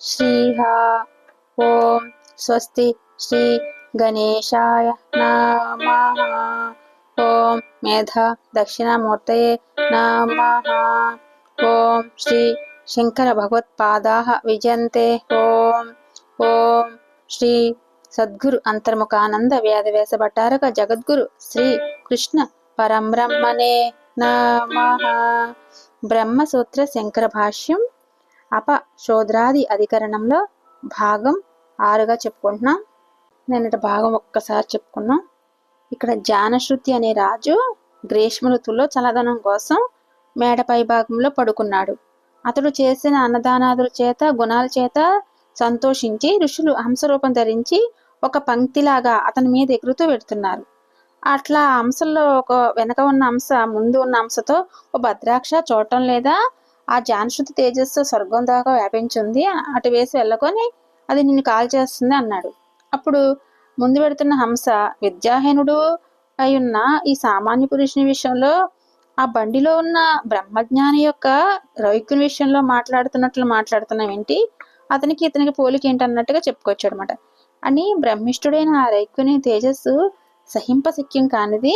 శ్రీహ ఓం స్వస్తి శ్రీ గణేశాయ నమ ఓం మేధ దక్షిణామూర్తయే నమ ఓం శ్రీ శంకర భగవత్పాదా విజయంతే ఓం ఓం శ్రీ సద్గురు అంతర్ముఖానంద వ్యాధవేశ భట్టారక జగద్గురు శ్రీ కృష్ణ పరంబ్రహ్మణే నమ బ్రహ్మసూత్ర శంకర భాష్యం అప శోద్రాది అధికరణంలో భాగం ఆరుగా చెప్పుకుంటున్నాం. నిన్నటి భాగం ఒక్కసారి చెప్పుకున్నాం. ఇక్కడ జానశ్రుతి అనే రాజు గ్రీష్మ ఋతువులో చల్లదనం కోసం మేడపై భాగంలో పడుకున్నాడు. అతడు చేసిన అన్నదానాదుల చేత గుణాల చేత సంతోషించి ఋషులు హంసరూపం ధరించి ఒక పంక్తిలాగా అతని మీద ఎగురుతూ పెడుతున్నారు అట్లా అంశంలో ఒక వెనక ఉన్న అంశ ముందు ఉన్న అంశతో ఓ భద్రాక్ష చూడటం లేదా ఆ జానశ్రుతి తేజస్సు స్వర్గం దాకా వ్యాపించింది. అటు వేసి వెళ్ళకొని అది నిన్ను కాల్ చేస్తుంది అన్నాడు. అప్పుడు ముందు పెడుతున్న హంస విద్యాహీనుడు అయి ఉన్న ఈ సామాన్య పురుషుని విషయంలో ఆ బండిలో ఉన్న బ్రహ్మజ్ఞాని యొక్క రౌక్యుని విషయంలో మాట్లాడుతున్నట్లు మాట్లాడుతున్నాం ఏంటి? అతనికి ఇతనికి పోలిక ఏంటన్నట్టుగా చెప్పుకోవచ్చు అనమాట అని బ్రహ్మిష్ఠుడైన ఆ రైక్యుని తేజస్సు సహింపశక్యం కానిది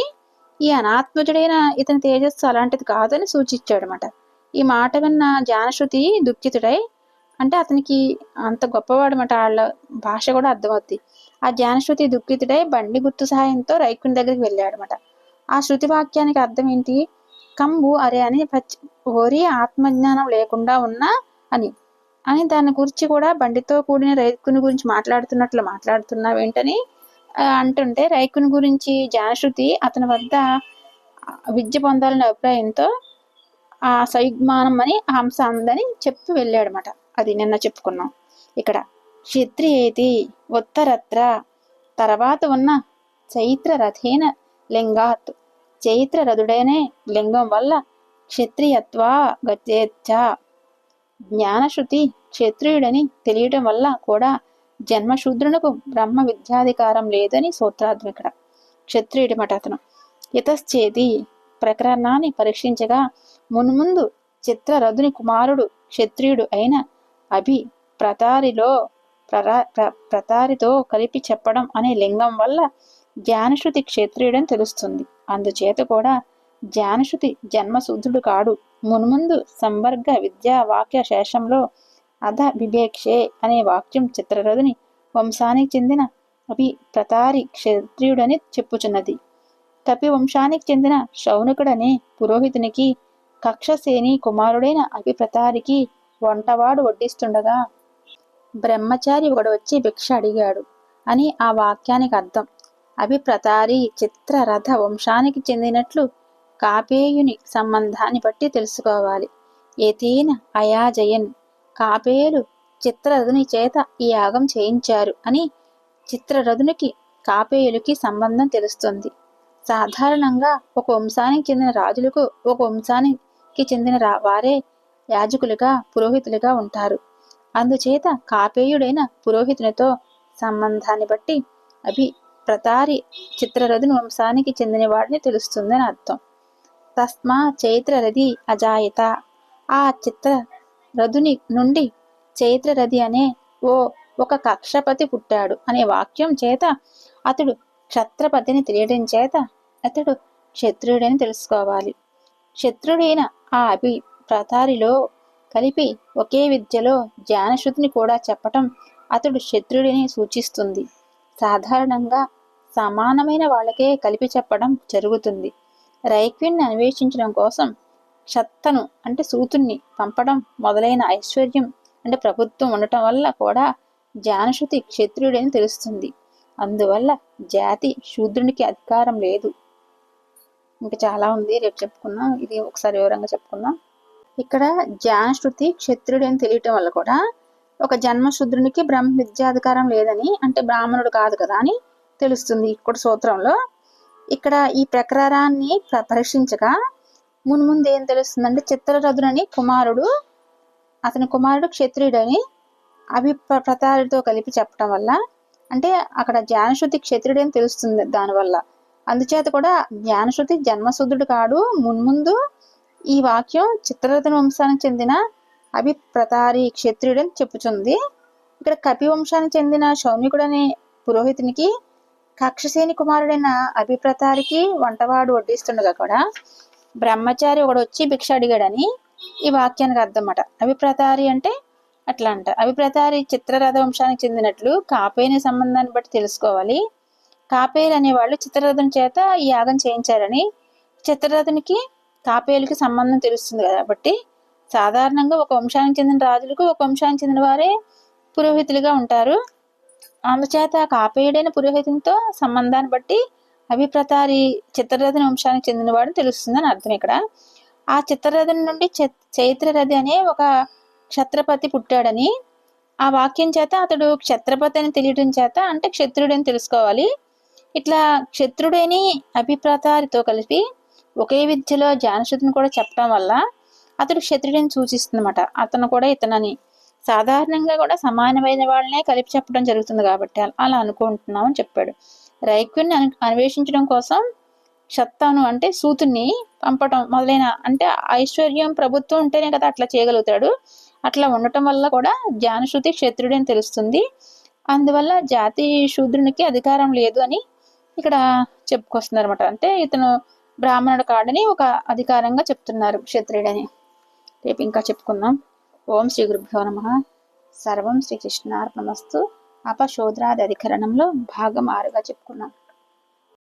ఈ అనాత్మజుడైన ఇతని తేజస్సు అలాంటిది కాదని సూచించాడు అనమాట ఈ మాట విన్న జానశ్రుతి దుఃఖితుడై అంటే అతనికి అంత గొప్పవాడు మాట వాళ్ళ భాష కూడా అర్థమవుద్ది. ఆ జ్ఞానశ్రుతి దుఃఖితుడై బండి గుర్తు సహాయంతో రైకుని దగ్గరికి వెళ్ళాడనమాట ఆ శృతి వాక్యానికి అర్థం ఏంటి? కంబు అరే అని పచ్చి ఓరి ఆత్మజ్ఞానం లేకుండా ఉన్నా అని. అని దాని గురించి కూడా బండితో కూడిన రైకుని గురించి మాట్లాడుతున్నట్లు మాట్లాడుతున్నావు ఏంటని అంటుంటే రైకుని గురించి జానశ్రుతి అతని వద్ద విద్య పొందాలనే అభిప్రాయంతో ఆ సయుగ్మానం అని హంస అందని చెప్పి వెళ్ళాడనమాట అది నిన్న చెప్పుకున్నాం. ఇక్కడ క్షత్రియేతి ఉత్తరత్ర తర్వాత ఉన్న చైత్ర రథేన లింగాత్. చైత్ర రథుడైనే లింగం వల్ల క్షత్రియత్వా గతేచ్ఛ జ్ఞానశ్రుతి క్షత్రియుడని తెలియటం వల్ల కూడా జన్మశూద్రునకు బ్రహ్మ విద్యాధికారం లేదని సూత్రార్థం ఇక్కడ. క్షత్రియుడి మట అతను ఇతశ్చేతి ప్రకరణాన్ని పరీక్షించగా మున్ముందు చిత్రరథుని కుమారుడు క్షత్రియుడు అయిన అభి ప్రతారిలో ప్రరా ప్రతారితో కలిపి చెప్పడం అనే లింగం వల్ల జ్ఞానశ్రుతి క్షత్రియుడని తెలుస్తుంది. అందుచేత కూడా జ్ఞానశ్రుతి జన్మశూద్రుడు కాడు. మున్ముందు సంవర్గ విద్యా వాక్య శేషంలో అధ బిభేక్షే అనే వాక్యం చిత్రరథుని వంశానికి చెందిన అభి ప్రతారి క్షత్రియుడని చెప్పుచున్నది. కపి వంశానికి చెందిన శౌనకుడనే పురోహితునికి కక్షసేని కుమారుడైన అభిప్రతారికి వంటవాడు వడ్డిస్తుండగా బ్రహ్మచారి ఒకడు వచ్చి భిక్ష అడిగాడు అని ఆ వాక్యానికి అర్థం. అభిప్రతారి చిత్రరథ వంశానికి చెందినట్లు కాపేయుని సంబంధాన్ని బట్టి తెలుసుకోవాలి. ఏతేన అయాజయన్ కాపేయులు చిత్రరథుని చేత ఈ యాగం చేయించారు అని చిత్రరథునికి కాపేయులకి సంబంధం తెలుస్తుంది. సాధారణంగా ఒక వంశానికి చెందిన రాజులకు ఒక వంశానికి కి చెందిన వారే యాజకులుగా పురోహితులుగా ఉంటారు. అందుచేత కాపేయుడైన పురోహితునితో సంబంధాన్ని బట్టి అభి ప్రతారి చిత్రరథుని వంశానికి చెందిన వాడిని తెలుస్తుందని అర్థం. తస్మా చైత్రరథి అజాయత. ఆ చిత్ర రథుని నుండి చైత్రరథి అనే ఓ ఒక కక్షపతి పుట్టాడు అనే వాక్యం చేత అతడు క్షత్రపతిని తెలియడం చేత అతడు క్షత్రుడని తెలుసుకోవాలి. క్షత్రుడైన ఆ అభి ప్రతారిలో కలిపి ఒకే విద్యలో జ్ఞానశ్రుతిని కూడా చెప్పటం అతడు శత్రుడిని సూచిస్తుంది. సాధారణంగా సమానమైన వాళ్ళకే కలిపి చెప్పడం జరుగుతుంది. రైక్విన్ని అన్వేషించడం కోసం క్షత్తను అంటే సూతుణ్ణి పంపడం మొదలైన ఐశ్వర్యం అంటే ప్రభుత్వం ఉండటం వల్ల కూడా జానశ్రుతి క్షత్రియుడని తెలుస్తుంది. అందువల్ల జాతి శూద్రునికి అధికారం లేదు. ఇంకా చాలా ఉంది. రేపు చెప్పుకుందాం. ఇది ఒకసారి వివరంగా చెప్పుకుందాం. ఇక్కడ జానశ్రుతి క్షత్రుడు అని తెలియటం వల్ల కూడా ఒక జన్మశుద్రునికి బ్రహ్మ విద్యాధికారం లేదని అంటే బ్రాహ్మణుడు కాదు కదా అని తెలుస్తుంది ఇక్కడ సూత్రంలో. ఇక్కడ ఈ ప్రకారాన్ని పరీక్షించగా మున్ముందు ఏం తెలుస్తుందంటే చిత్రరథుడని కుమారుడు అతని కుమారుడు క్షత్రియుడని అభిప్రతారితో కలిపి చెప్పడం వల్ల అంటే అక్కడ జ్ఞానశుద్ధి క్షత్రుడు అని తెలుస్తుంది దానివల్ల. అందుచేత కూడా జ్ఞానశృతి జన్మశుద్ధుడు కాడు. మున్ముందు ఈ వాక్యం చిత్రరథన వంశానికి చెందిన అభిప్రతారి క్షత్రియుడని చెప్పుచుంది. ఇక్కడ కపివంశానికి చెందిన శౌనికుడు అనే పురోహితునికి కక్షసేని కుమారుడైన అభిప్రతారికి వంటవాడు వడ్డిస్తుండగా కూడా బ్రహ్మచారి ఒకడు వచ్చి భిక్ష అడిగాడని ఈ వాక్యానికి అర్థం అన్నమాట అభిప్రతారి అంటే అట్లా అంట. అభిప్రతారి చిత్రరథ వంశానికి చెందినట్లు కాపేని సంబంధాన్ని బట్టి తెలుసుకోవాలి. కాపేలు అనేవాళ్ళు చిత్రరథుని చేత ఈ యాగం చేయించారని చిత్రరథునికి కాపేలుకి సంబంధం తెలుస్తుంది కాబట్టి సాధారణంగా ఒక వంశానికి చెందిన రాజులకు ఒక వంశానికి చెందిన వారే పురోహితులుగా ఉంటారు. అందుచేత కాపేయుడైన పురోహితునితో సంబంధాన్ని బట్టి అభిప్రతారి చిత్రరథుని వంశానికి చెందినవాడు తెలుస్తుందని అర్థం ఇక్కడ. ఆ చిత్రరథుని నుండి చైత్రరథి అనే ఒక క్షత్రపతి పుట్టాడని ఆ వాక్యం చేత అతడు క్షత్రపతి అని తెలియడం చేత అంటే క్షత్రుడని తెలుసుకోవాలి. ఇట్లా క్షత్రుడని అభిప్రతారితో కలిపి ఒకే విద్యలో జానశుద్ధిని కూడా చెప్పడం వల్ల అతడు క్షత్రుడిని సూచిస్తుందన్నమాట. అతను కూడా ఇతనని సాధారణంగా కూడా సమానమైన వాళ్ళనే కలిపి చెప్పడం జరుగుతుంది కాబట్టి అలా అనుకుంటున్నాం అని చెప్పాడు. రైక్యుని అన్వేషించడం కోసం క్షత్తాను అంటే సూతుని పంపటం మొదలైన అంటే ఐశ్వర్యం ప్రభుత్వం ఉంటేనే కదా అట్లా చేయగలుగుతాడు. అట్లా ఉండటం వల్ల కూడా జ్ఞానశ్రుతి క్షత్రుడు అని తెలుస్తుంది. అందువల్ల జాతి శూద్రునికి అధికారం లేదు అని ఇక్కడ చెప్పుకొస్తున్నారు అనమాట అంటే ఇతను బ్రాహ్మణుడు కాడని ఒక అధికారంగా చెప్తున్నారు క్షత్రియుడని. రేపు ఇంకా చెప్పుకుందాం. ఓం శ్రీ గురుభ్యో నమ. సర్వం శ్రీకృష్ణార్పణమస్తు అపశోద్రాది అధికరణంలో భాగం ఆరుగా చెప్పుకున్నాం.